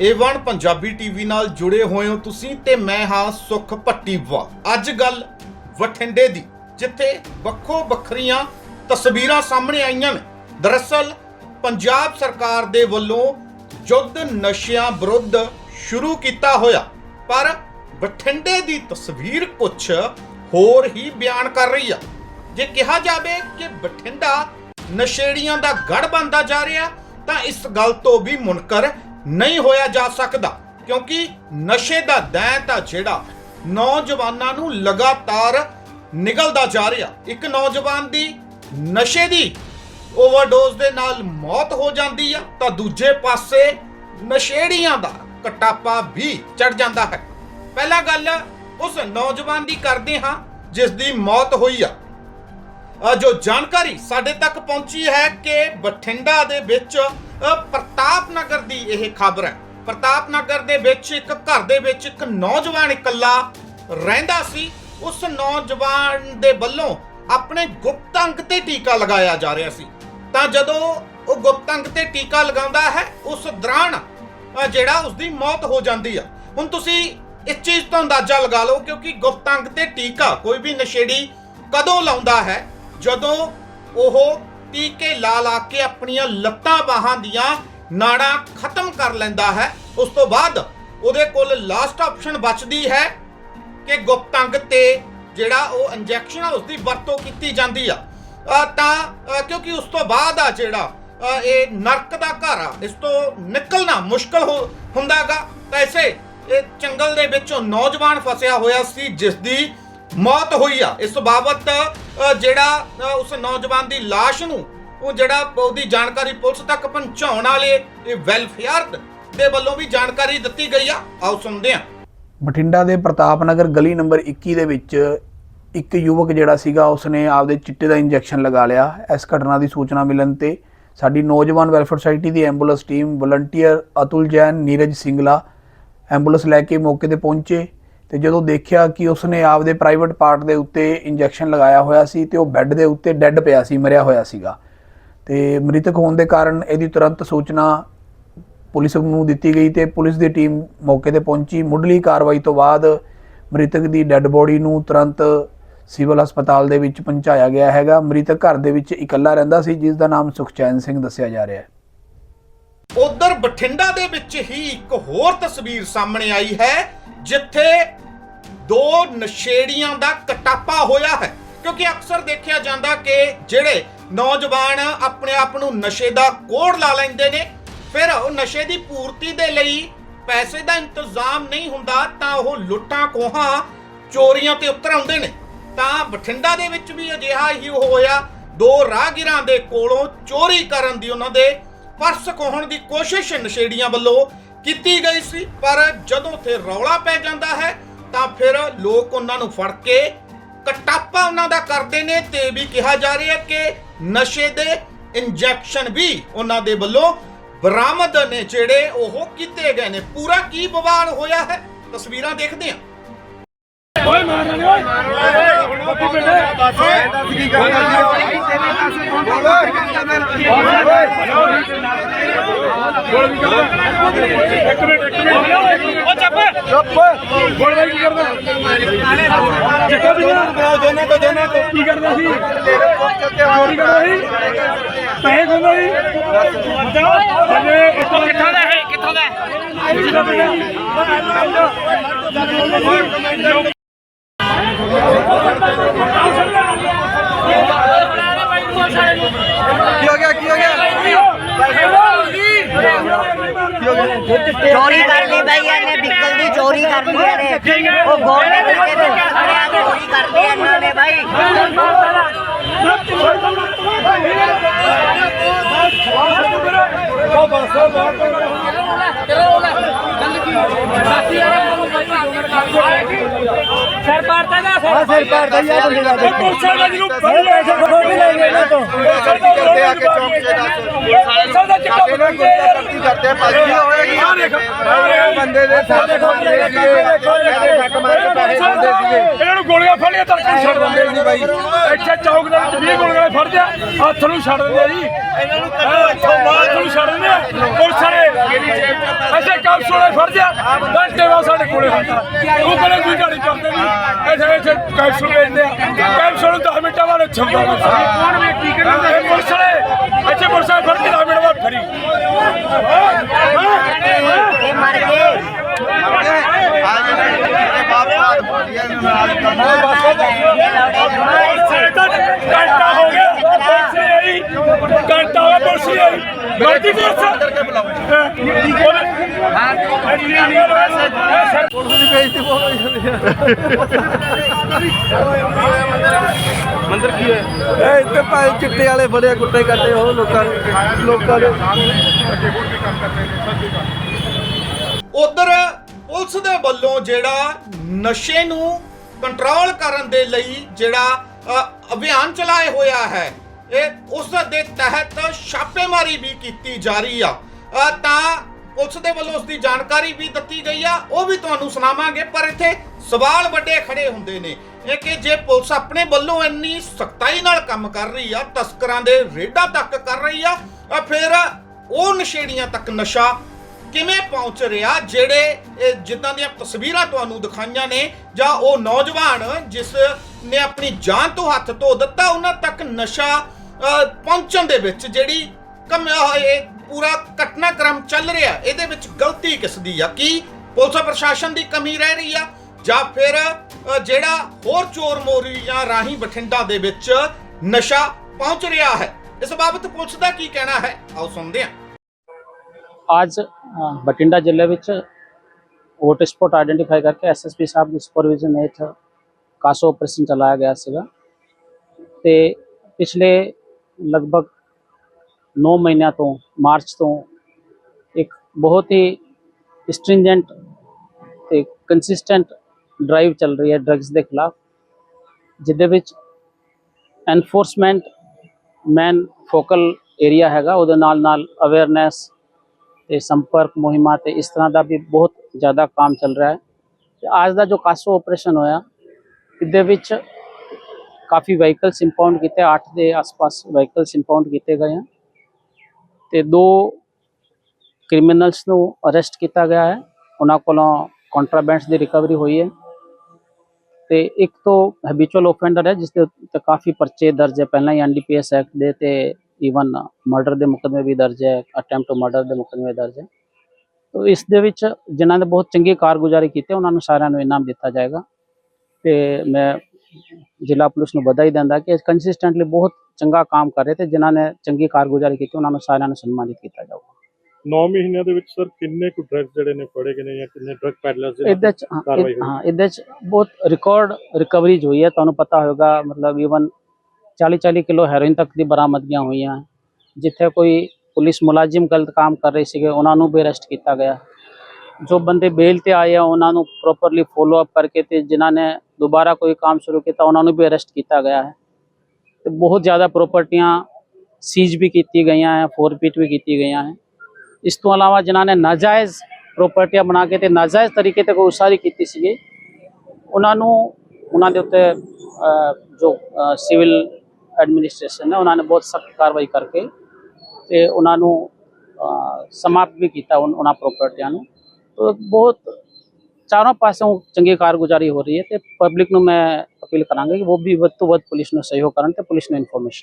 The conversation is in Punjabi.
A1 ਪੰਜਾਬੀ ਟੀਵੀ ਨਾਲ ਜੁੜੇ ਹੋਏ ਹੋ ਤੁਸੀਂ ਤੇ ਮੈਂ ਹਾਂ ਸੁਖ ਭੱਟੀਵਾ ਅੱਜ ਗੱਲ ਬਠਿੰਡੇ ਦੀ, ਜਿੱਥੇ ਵੱਖੋ ਵੱਖਰੀਆਂ ਤਸਵੀਰਾਂ ਸਾਹਮਣੇ ਆਈਆਂ ਨੇ। ਦਰਅਸਲ ਪੰਜਾਬ ਸਰਕਾਰ ਦੇ ਵੱਲੋਂ ਯੁੱਧ ਨਸ਼ਿਆਂ ਵਿਰੁੱਧ ਸ਼ੁਰੂ ਕੀਤਾ ਹੋਇਆ। ਪਰ ਬਠਿੰਡੇ ਦੀ ਤਸਵੀਰ ਕੁਝ ਹੋਰ ਹੀ ਬਿਆਨ ਕਰ ਰਹੀ ਆ। ਜੇ ਕਿਹਾ ਜਾਵੇ ਕਿ ਬਠਿੰਡਾ ਨਸ਼ੇੜੀਆਂ ਦਾ ਗੜ ਬਣਦਾ ਜਾ ਰਿਹਾ, ਤਾਂ ਇਸ ਗੱਲ ਤੋਂ ਵੀ ਮੁਨਕਰ ਨਹੀਂ ਹੋਇਆ ਜਾ ਸਕਦਾ, ਕਿਉਂਕਿ ਨਸ਼ੇ ਦਾ ਦੈਂ ਤਾਂ ਜਿਹੜਾ ਨੌਜਵਾਨਾਂ ਨੂੰ ਲਗਾਤਾਰ ਨਿਕਲਦਾ ਜਾ ਰਿਹਾ। ਇੱਕ ਨੌਜਵਾਨ ਦੀ ਨਸ਼ੇ ਦੀ ਓਵਰਡੋਜ਼ ਦੇ ਨਾਲ ਮੌਤ ਹੋ ਜਾਂਦੀ ਆ, ਤਾਂ ਦੂਜੇ ਪਾਸੇ ਨਸ਼ੇੜੀਆਂ ਦਾ ਕਟਾਪਾ ਵੀ ਚੜ ਜਾਂਦਾ ਹੈ। ਪਹਿਲਾ ਗੱਲ ਉਸ ਨੌਜਵਾਨ ਦੀ ਕਰਦੇ ਹਾਂ, ਜਿਸ ਦੀ ਮੌਤ ਹੋਈ ਆ। ਜੋ ਜਾਣਕਾਰੀ ਸਾਡੇ ਤੱਕ ਪਹੁੰਚੀ ਹੈ ਕਿ ਬਠਿੰਡਾ ਦੇ ਵਿੱਚ ਪ੍ਰਤਾਪ ਨਗਰ ਦੀ ਇਹ ਖਬਰ ਹੈ। ਪ੍ਰਤਾਪ ਨਗਰ ਦੇ ਵਿੱਚ ਇੱਕ ਘਰ ਦੇ ਵਿੱਚ ਇੱਕ ਨੌਜਵਾਨ ਇਕੱਲਾ ਰਹਿੰਦਾ ਸੀ। ਉਸ ਨੌਜਵਾਨ ਦੇ ਵੱਲੋਂ ਆਪਣੇ ਗੁਪਤ ਅੰਗ ਤੇ ਟੀਕਾ ਲਗਾਇਆ ਜਾ ਰਿਹਾ ਸੀ। ਤਾਂ ਜਦੋਂ ਉਹ ਗੁਪਤ ਅੰਗ ਤੇ ਟੀਕਾ ਲਗਾਉਂਦਾ ਹੈ, ਉਸ ਦੌਰਾਨ ਜਿਹੜਾ ਉਸ ਦੀ ਮੌਤ ਹੋ ਜਾਂਦੀ ਆ। ਹੁਣ ਤੁਸੀਂ ਇਸ ਚੀਜ਼ ਤੋਂ ਅੰਦਾਜ਼ਾ ਲਗਾ ਲਓ ਕਿਉਂਕਿ ਗੁਪਤ ਅੰਗ ਤੇ ਟੀਕਾ ਕੋਈ ਵੀ ਨਸ਼ੇੜੀ ਕਦੋਂ ਲਾਉਂਦਾ ਹੈ? ਜਦੋਂ ਉਹ ਟੀਕੇ ਲਾ ਲਾ ਕੇ ਆਪਣੀਆਂ ਲੱਤਾਂ ਬਾਹਾਂ ਦੀਆਂ ਨਾੜਾਂ ਖਤਮ ਕਰ ਲੈਂਦਾ ਹੈ। ਉਸ ਤੋਂ ਬਾਅਦ ਉਹਦੇ ਕੋਲ ਲਾਸਟ ਆਪਸ਼ਨ ਬਚਦੀ ਹੈ ਕਿ ਗੁਪਤ ਤੇ ਜਿਹੜਾ ਉਹ ਇੰਜੈਕਸ਼ਨ ਆ ਉਸ ਦੀ ਵਰਤੋਂ ਕੀਤੀ ਜਾਂਦੀ ਆ। ਤਾਂ ਕਿਉਂਕਿ ਉਸ ਤੋਂ ਬਾਅਦ ਆ ਜਿਹੜਾ ਇਹ ਨਰਕ ਦਾ ਘਰ ਆ, ਇਸ ਤੋਂ ਨਿਕਲਣਾ ਮੁਸ਼ਕਲ ਹੋ, ਹੁੰਦਾਗਾ। ਤਾਂ ਐਸੇ ਇਹ ਜੰਗਲ ਦੇ ਵਿੱਚੋਂ ਨੌਜਵਾਨ ਫਸਿਆ ਹੋਇਆ ਸੀ ਜਿਸ ਦੀ ਮੌਤ ਹੋਈ ਆ। ਇਸ ਬਾਬਤ ਜਿਹੜਾ ਉਸ ਨੌਜਵਾਨ ਦੀ ਲਾਸ਼ ਨੂੰ, ਉਹ ਜਿਹੜਾ ਉਹਦੀ ਜਾਣਕਾਰੀ ਪੁਲਿਸ ਤੱਕ ਪਹੁੰਚਾਉਣ ਵਾਲੇ ਇਹ ਵੈਲਫੇਅਰ ਦੇ ਵੱਲੋਂ ਵੀ ਜਾਣਕਾਰੀ ਦਿੱਤੀ ਗਈ ਆ। ਆਓ ਸੁਣਦੇ ਹਾਂ। ਬਠਿੰਡਾ ਦੇ ਪ੍ਰਤਾਪ ਨਗਰ ਗਲੀ ਨੰਬਰ 21 ਦੇ ਵਿੱਚ ਇੱਕ ਯੁਵਕ ਜਿਹੜਾ ਸੀਗਾ, ਉਸਨੇ ਆਪਦੇ ਚਿੱਟੇ ਦਾ ਇੰਜੈਕਸ਼ਨ ਲਗਾ ਲਿਆ। ਇਸ ਘਟਨਾ ਦੀ ਸੂਚਨਾ ਮਿਲਣ ਤੇ ਸਾਡੀ ਨੌਜਵਾਨ ਵੈਲਫੇਅਰ ਸੁਸਾਇਟੀ ਦੀ ambulance team volunteer Atul Jain, Neeraj Singla ambulance ਲੈ ਕੇ ਮੌਕੇ ਤੇ ਪਹੁੰਚੇ। ਤੇ ਜਦੋਂ ਦੇਖਿਆ ਕਿ ਉਸਨੇ ਆਪਦੇ ਪ੍ਰਾਈਵੇਟ ਪਾਰਟ ਦੇ ਉੱਤੇ ਇੰਜੈਕਸ਼ਨ ਲਗਾਇਆ ਹੋਇਆ ਸੀ ਤੇ ਉਹ ਬੈੱਡ ਦੇ ਉੱਤੇ ਡੈੱਡ ਪਿਆ ਸੀ, ਮਰਿਆ ਹੋਇਆ ਸੀਗਾ। ਤੇ ਮ੍ਰਿਤਕ ਹੋਣ ਦੇ ਕਾਰਨ ਇਹਦੀ ਤੁਰੰਤ ਸੂਚਨਾ ਪੁਲਿਸ ਨੂੰ ਦਿੱਤੀ ਗਈ ਤੇ ਪੁਲਿਸ ਦੀ ਟੀਮ ਮੌਕੇ ਤੇ ਪਹੁੰਚੀ। ਮੁੱਢਲੀ ਕਾਰਵਾਈ ਤੋਂ ਬਾਅਦ ਮ੍ਰਿਤਕ ਦੀ ਡੈੱਡ ਬੋਡੀ ਨੂੰ ਤੁਰੰਤ ਸਿਵਲ ਹਸਪਤਾਲ ਦੇ ਵਿੱਚ ਪਹੁੰਚਾਇਆ ਗਿਆ ਹੈਗਾ। ਮ੍ਰਿਤਕ ਘਰ ਦੇ ਵਿੱਚ ਇਕੱਲਾ ਰਹਿੰਦਾ ਸੀ, ਜਿਸ ਦਾ ਨਾਮ ਸੁਖਚੈਨ ਸਿੰਘ ਦੱਸਿਆ ਜਾ ਰਿਹਾ ਹੈ। ਉਧਰ ਬਠਿੰਡਾ ਦੇ ਵਿੱਚ ਹੀ ਇੱਕ ਹੋਰ ਤਸਵੀਰ ਸਾਹਮਣੇ ਆਈ ਹੈ, ਜਿੱਥੇ ਦੋ ਨਸ਼ੇੜੀਆਂ ਦਾ ਕਟਾਪਾ ਹੋਇਆ ਹੈ। ਕਿਉਂਕਿ ਅਕਸਰ ਦੇਖਿਆ ਜਾਂਦਾ ਕਿ ਜਿਹੜੇ ਨੌਜਵਾਨ ਆਪਣੇ ਆਪ ਨੂੰ ਨਸ਼ੇ ਦਾ ਕੋੜ ਲਾ ਲੈਂਦੇ ਨੇ, ਫਿਰ ਉਹ ਨਸ਼ੇ ਦੀ ਪੂਰਤੀ ਦੇ ਲਈ ਪੈਸੇ ਦਾ ਇੰਤਜ਼ਾਮ ਨਹੀਂ ਹੁੰਦਾ, ਤਾਂ ਉਹ ਲੁੱਟਾਂ ਕੋਹਾਂ ਚੋਰੀਆਂ ਤੇ ਉਤਰ ਆਉਂਦੇ ਨੇ। ਤਾਂ ਬਠਿੰਡਾ ਦੇ ਵਿੱਚ ਵੀ ਅਜਿਹਾ ਹੀ ਹੋਇਆ। ਦੋ ਰਾਹਗੀਰਾਂ ਦੇ ਕੋਲੋਂ ਚੋਰੀ ਕਰਨ ਦੀ ਉਹਨਾਂ ਦੇ ਪਰਸ ਖੋਹਣ ਦੀ ਕੋਸ਼ਿਸ਼ ਨਸ਼ੇੜੀਆਂ ਵੱਲੋਂ ਕੀਤੀ ਗਈ ਸੀ, ਪਰ ਜਦੋਂ ਉੱਥੇ ਰੌਲਾ ਪੈ ਜਾਂਦਾ ਹੈ, ਤਾਂ ਫਿਰ ਲੋਕ ਉਹਨਾਂ ਨੂੰ ਫੜ ਕੇ ਕਟਾਪਾ ਉਹਨਾਂ ਦਾ ਕਰਦੇ ਨੇ ਤੇ ਵੀ ਕਿਹਾ ਜਾ ਰਿਹਾ ਕਿ ਨਸ਼ੇ ਦੇ ਇੰਜੈਕਸ਼ਨ ਵੀ ਉਹਨਾਂ ਦੇ ਵੱਲੋਂ ਬਰਾਮਦ ਨੇ ਜਿਹੜੇ ਉਹ ਕੀਤੇ ਗਏ ਨੇ। ਪੂਰਾ ਕੀ ਬਵਾਲ ਹੋਇਆ ਹੈ, ਤਸਵੀਰਾਂ ਦੇਖਦੇ ਹਾਂ। ਓਏ ਮਾਰਨਾ ਨਹੀਂ ਓਏ ਬੱਤੀ ਪਿੰਡੇ ਇੱਕ ਮਿੰਟ ਇੱਕ ਮਿੰਟ ਓ ਚੱਪ ਚੱਪ ਗੋਲ ਬਾਈ ਕੀ ਕਰਦਾ ਚੱਕਾ ਵੀ ਨਾ ਦੋਨੇ ਕੋ ਦੋਨੇ ਕੋ ਕੀ ਕਰਦਾ ਸੀ ਚੋਰੀ ਕਰਦਾ ਸੀ ਪੈਸੇ ਖੋਂਦਾ ਸੀ ਅਜੇ ਇੱਥੋਂ ਕਿੱਥੋਂ ਦਾ ਹੈ? ਕਿੱਥੋਂ ਦਾ ਕੀ ਹੋ ਗਿਆ ਕੀ ਹੋ ਗਿਆ? ਚੋਰੀ ਕਰ ਲਈ ਬਈ ਇਹਨੇ ਵਿਕਲ ਦੀ ਚੋਰੀ ਕਰ ਲਈ ਇਹਨੇ। ਉਹ ਗੋਲੇ ਕਰਕੇ ਤੇ ਖੜਿਆ ਚੋਰੀ ਕਰਦੇ ਇਹਨਾਂ ਨੇ ਬਾਈ। ਸਿਰ ਪਾੜਦਾ ਨਾ ਆ ਸਿਰ ਪਾੜਦਾ ਆ ਬੰਦੇ ਦਾ ਦੇਖੋ ਪੁਲਿਸ ਵਾਲਾ ਜਿਹਨੂੰ ਫੜ ਲਿਆ ਪੈਸੇ ਖੋਟੀ ਲੈ ਗਏ ਇਹਨਾਂ ਤੋਂ। ਕਰਦੇ ਆ ਕੇ ਚੌਂਕ 'ਚ ਦੱਸ। ਪੁਲਿਸ ਦਾ ਚਿੱਟਾ ਸਾਡੇ ਨਾਲ ਗੁੰਡਾਗਰਦੀ ਕਰਦੇ ਆ ਭਾਜੀ। ਹੋਏਗੀ ਬੰਦੇ ਦੇ ਸਾਡੇ ਖੋਲਦੇ ਸੀਗੇ ਸੱਟ ਇਹਨਾਂ ਨੂੰ ਗੋਲੀਆਂ ਫੜੀਆਂ ਤਾਂ ਛੱਡ ਦਿੰਦੇ ਸੀ ਬਾਈ। ਇੱਥੇ ਚੌਕ ਦੇ ਵਿੱਚ 20 ਗੋਲੀਆਂ ਫੜ ਆ ਹੱਥ ਨੂੰ ਛੱਡ ਦਿੰਦੇ ਆ ਜੀ। ਇਹਨਾਂ ਨੂੰ ਕੱਢੋ ਇੱਥੋਂ ਬਾਹਰ। ਹੱਥ ਨੂੰ ਛੱਡ ਦਿੰਦੇ ਆ। ਪੁਲਿਸ ਵਾਲੇ ਐਸੇ ਕੈਪਸੂਲ ਫੜ ਜਾ ਘੰਟੇ ਬਾਅਦ ਸਾਡੇ ਕੋਲੇ ਹੁੰਦਾ ਉਹ ਕਹਿੰਦੇ ਕੋਈ ਗਾੜੀ ਕਰਦੇ ਨਹੀਂ ਐਸੇ ਐਸੇ ਕੈਪਸੂਲ ਵੇਚਦੇ ਆ। ਕੈਪਸੂਲ ਨੂੰ 10 ਮਿੰਟਾਂ ਬਾਅਦ ਛੱਡੋ ਕੌਣ ਵੇ ਕੀ ਕਰਨਾ ਪੁਲਿਸ ਵਾਲੇ ਅੱਛੇ ਪੁਲਿਸ ਵਾਲੇ ਫੜ ਕੇ 10 ਮਿੰਟ ਬਾਅਦ ਫੜੀ। ਇਹ ਮਰ ਗਏ। ਘੰਟਾ ਹੋ ਗਿਆ ਪੁਲਿਸ ਨਹੀਂ ਆਈ ਘੰਟਾ ਹੋ ਗਿਆ। ਪੁਲਿਸ ਨਹੀਂ ਆਈ ਗਲਤੀ ਪੁਲਿਸ ਕਰਕੇ ਬੁਲਾਓ ਹਾਂ? ਇਹ ਇੱਥੇ ਭਾਈ ਚਿੱਟੇ ਵਾਲੇ ਬੜੇ ਗੁੱਟੇ ਕੱਟੇ ਉਹ ਲੋਕਾਂ ਨੂੰ ਲੋਕਾਂ ਦੇ ਉਧਰ ਪੁਲਿਸ ਦੇ ਵੱਲੋਂ ਜਿਹੜਾ ਨਸ਼ੇ ਨੂੰ ਕੰਟਰੋਲ ਕਰਨ ਦੇ ਲਈ ਜਿਹੜਾ ਅਭਿਆਨ ਚਲਾਏ ਹੋਇਆ ਹੈ, ਇਹ ਉਸ ਦੇ ਤਹਿਤ ਛਾਪੇਮਾਰੀ ਵੀ ਕੀਤੀ ਜਾ ਰਹੀ ਆ। ਤਾਂ ਪੁਲਿਸ ਦੇ ਵੱਲੋਂ ਉਸ ਦੀ ਜਾਣਕਾਰੀ ਵੀ ਦਿੱਤੀ ਗਈ ਆ, ਉਹ ਵੀ ਤੁਹਾਨੂੰ ਸੁਣਾਵਾਂਗੇ, ਪਰ ਇੱਥੇ ਸਵਾਲ ਵੱਡੇ ਖੜੇ ਹੁੰਦੇ ਨੇ। ਇਹ ਕਿ ਜੇ ਪੁਲਿਸ ਆਪਣੇ ਵੱਲੋਂ ਇੰਨੀ ਸਖਤਾਈ ਨਾਲ ਕੰਮ ਕਰ ਰਹੀ ਆ, ਤਸਕਰਾਂ ਦੇ ਰੇਡਾਂ ਤੱਕ ਕਰ ਰਹੀ ਆ ਫਿਰ ਉਹ ਨਸ਼ੇੜੀਆਂ ਤੱਕ ਨਸ਼ਾ ਕਿਵੇਂ ਪਹੁੰਚ ਰਿਹਾ ਜਿਹੜੇ ਇਹ ਜਿੱਦਾਂ ਦੀਆਂ ਤਸਵੀਰਾਂ ਤੁਹਾਨੂੰ ਦਿਖਾਈਆਂ ਨੇ ਜਾਂ ਉਹ ਨੌਜਵਾਨ ਜਿਸ ਨੇ ਆਪਣੀ ਜਾਨ ਤੋਂ ਹੱਥ ਧੋ ਦਿੱਤਾ ਉਹਨਾਂ ਤੱਕ ਨਸ਼ਾ ਅਹ, ਪਹੁੰਚਣ ਦੇ ਵਿੱਚ ਜਿਹੜੀ ਕਮ ਅਹ, ਇਹ ਪੂਰਾ ਘਟਨਾਕ੍ਰਮ ਚੱਲ ਰਿਹਾ ਇਹਦੇ ਵਿੱਚ ਗਲਤੀ ਕਿਸ ਦੀ ਆ? ਕੀ ਪੁਲਿਸ ਪ੍ਰਸ਼ਾਸਨ ਦੀ ਕਮੀ ਰਹਿ ਰਹੀ ਆ? ਜਾਂ ਫਿਰ ਅਹ, ਜਿਹੜਾ ਹੋਰ ਚੋਰ ਮੋਰੀਆਂ ਰਾਹੀਂ ਬਠਿੰਡਾ ਦੇ ਵਿੱਚ ਨਸ਼ਾ ਪਹੁੰਚ ਰਿਹਾ ਹੈ? ਇਸ ਬਾਬਤ ਪੁਲਿਸ ਦਾ ਕੀ ਕਹਿਣਾ ਹੈ? ਆਓ ਸੁਣਦੇ ਹਾਂ। ਅੱਜ ਅ, ਬਠਿੰਡਾ ਜ਼ਿਲ੍ਹੇ ਵਿੱਚ ਵੋਟ ਸਪੌਟ ਆਇਡੈਂਟੀਫਾਈ ਕਰਕੇ ਐਸਐਸਪੀ ਸਾਹਿਬ ਦੀ ਸੁਪਰਵਿਜ਼ਨ ਹੇਠ ਕਾਸੋ ਆਪਰੇਸ਼ਨ ਚਲਾਇਆ ਗਿਆ ਸੀਗਾ। ਤੇ ਪਿਛਲੇ ਲਗਭਗ 9 ਮਹੀਨਿਆਂ ਤੋਂ ਮਾਰਚ ਤੋਂ ਇੱਕ ਬਹੁਤ ਹੀ ਸਟ੍ਰਿੰਜੈਂਟ ਤੇ ਕੰਸਿਸਟੈਂਟ ਡਰਾਈਵ ਚੱਲ ਰਹੀ ਹੈ ਡਰੱਗਸ ਦੇ ਖਿਲਾਫ ਜਿਹਦੇ ਵਿੱਚ ਐਨਫੋਰਸਮੈਂਟ ਮੈਨ ਫੋਕਲ ਏਰੀਆ ਹੈਗਾ ਉਹਦੇ ਨਾਲ ਨਾਲ ਅਵੇਅਰਨੈਸ ਤੇ ਸੰਪਰਕ ਮੁਹਿੰਮਾਂ ਤੇ ਇਸ ਤਰ੍ਹਾਂ ਦਾ ਵੀ ਬਹੁਤ ਜ਼ਿਆਦਾ ਕੰਮ ਚੱਲ ਰਿਹਾ ਹੈ। ਤੇ ਅੱਜ ਦਾ ਜੋ ਕਾਸੋ ਆਪਰੇਸ਼ਨ ਹੋਇਆ, ਇਹਦੇ ਵਿੱਚ ਕਾਫੀ ਵਹੀਕਲਸ ਇੰਪਾਊਂਡ ਕੀਤੇ 8 ਦੇ ਆਸ-ਪਾਸ ਵਹੀਕਲਸ ਇੰਪਾਊਂਡ ਕੀਤੇ ਗਏ ਹਨ ਤੇ ਦੋ ਕ੍ਰਿਮੀਨਲਸ ਨੂੰ ਅਰੈਸਟ ਕੀਤਾ ਗਿਆ ਹੈ। ਉਹਨਾਂ ਕੋਲੋਂ ਕੰਟਰਾਬੈਂਡਸ ਦੀ ਰਿਕਵਰੀ ਹੋਈ ਹੈ। ਤੇ ਇੱਕ ਤੋਂ ਹੈਬਿਚੁਅਲ ਆਫੈਂਡਰ ਹੈ, ਜਿਸ ਦੇ ਉੱਤੇ ਕਾਫੀ ਪਰਚੇ ਦਰਜ ਹੈ। ਪਹਿਲਾਂ ਹੀ ਐਨਡੀਪੀਐਸ ਐਕਟ ਦੇ ਤੇ ਈਵਨ ਮਰਡਰ ਦੇ ਮੁਕੱਦਮੇ ਵੀ ਦਰਜ ਹੈ ਅਟੈਂਪਟ ਟੂ ਮਰਡਰ ਦੇ ਮੁਕੱਦਮੇ ਦਰਜ ਹੈ। ਤੋ ਇਸ ਦੇ ਵਿੱਚ ਜਿਨ੍ਹਾਂ ਨੇ ਬਹੁਤ ਚੰਗੀ ਕਾਰਗੁਜ਼ਾਰੀ ਕੀਤੀ ਉਹਨਾਂ ਨੂੰ ਸਾਰਿਆਂ ਨੂੰ ਇਨਾਮ ਦਿੱਤਾ ਜਾਏਗਾ। ਤੇ ਮੈਂ ਜ਼ਿਲ੍ਹਾ ਪੁਲਿਸ ਨੂੰ ਵਧਾਈ ਦਿੰਦਾ ਕਿ ਕੰਸਿਸਟੈਂਟਲੀ ਬਹੁਤ ਚੰਗਾ ਕੰਮ ਕਰ ਰਹੇ ਤੇ ਜਿਨ੍ਹਾਂ ਨੇ ਚੰਗੀ ਕਾਰਗੁਜ਼ਾਰੀ ਕੀਤੀ ਉਹਨਾਂ ਨੂੰ ਸਾਰਿਆਂ ਨੂੰ ਸਨਮਾਨਿਤ ਕੀਤਾ ਜਾਊਗਾ। 9 ਮਹੀਨਿਆਂ ਦੇ ਵਿੱਚ ਸਰ ਕਿੰਨੇ ਕੁ ਡਰੱਗ ਜਿਹੜੇ ਨੇ ਫੜੇ ਗਏ ਨੇ ਜਾਂ ਕਿੰਨੇ ਡਰੱਗ ਪੈਡਲਰਸ ਦੇ ਇਹਦੇ ਚ। ਹਾਂ ਇਹਦੇ ਚ ਬਹੁਤ ਰਿਕਾਰਡ ਰਿਕਵਰੀਜ ਹੋਈ ਹੈ। ਤੁਹਾਨੂੰ ਪਤਾ ਹੋਵੇਗਾ ਮਤਲਬ ਈਵਨ 40 40 ਕਿਲੋ ਹੈਰੋਇਨ ਤੱਕ ਦੀ ਬਰਾਮਦਗੀਆਂ ਹੋਈਆਂ ਜਿੱਥੇ ਕੋਈ ਪੁਲਿਸ ਮੁਲਾਜ਼ਮ ਗਲਤ ਕੰਮ ਕਰ ਰਹੇ ਸੀਗੇ ਉਹਨਾਂ ਨੂੰ ਵੀ ਅਰੈਸਟ ਕੀਤਾ ਗਿਆ ਜੋ ਬੰਦੇ ਬੇਲ ਤੇ ਆਏ ਆ ਉਹਨਾਂ ਨੂੰ ਪ੍ਰੋਪਰਲੀ ਫੋਲੋ ਅਪ ਕਰਕੇ ਤੇ ਜਿਨ੍ਹਾਂ ਨੇ ਦੁਬਾਰਾ ਕੋਈ ਕੰਮ ਸ਼ੁਰੂ ਕੀਤਾ ਉਹਨਾਂ ਨੂੰ ਵੀ ਅਰੈਸਟ ਕੀਤਾ ਗਿਆ ਹੈ ਤੇ ਬਹੁਤ ਜ਼ਿਆਦਾ ਪ੍ਰਾਪਰਟੀਆਂ ਸੀਜ਼ ਵੀ ਕੀਤੀ ਗਈਆਂ ਹੈ ਫੋਰਪੀਟ ਵੀ ਕੀਤੀ ਗਈਆਂ ਹੈ ਇਸ ਤੋਂ ਇਲਾਵਾ ਜਿਨ੍ਹਾਂ ਨੇ ਨਾਜਾਇਜ਼ ਪ੍ਰਾਪਰਟੀਆਂ ਬਣਾ ਕੇ ਤੇ ਨਾਜਾਇਜ਼ ਤਰੀਕੇ ਤੇ ਕੋਈ ਉਸਾਰੀ ਕੀਤੀ ਸੀਗੀ ਉਹਨਾਂ ਨੂੰ ਉਹਨਾਂ ਦੇ ਉੱਤੇ ਜੋ ਸਿਵਲ ਐਡਮਿਨਿਸਟ੍ਰੇਸ਼ਨ ਹੈ ਉਹਨਾਂ ਨੇ ਬਹੁਤ ਸਖਤ ਕਾਰਵਾਈ ਕਰਕੇ ਤੇ ਉਹਨਾਂ ਨੂੰ ਸਮਾਪਤ ਵੀ ਕੀਤਾ ਉਹਨਾਂ ਪ੍ਰਾਪਰਟੀਆਂ ਨੂੰ। ਬਹੁਤ ਚਾਰੋਂ ਪਾਸੋਂ ਚੰਗੀ ਕਾਰਗੁਜ਼ਾਰੀ ਹੋ ਰਹੀ ਹੈ ਤੇ ਪਬਲਿਕ ਨੂੰ ਮੈਂ ਅਪੀਲ ਕਰਾਂਗਾ ਕਿ ਉਹ ਵੀ ਵੱਧ ਤੋਂ ਵੱਧ ਪੁਲਿਸ ਨੂੰ ਸਹਿਯੋਗ ਕਰਨ ਤੇ ਪੁਲਿਸ ਨੂੰ ਇਨਫੋਰਮੇਸ਼ਨ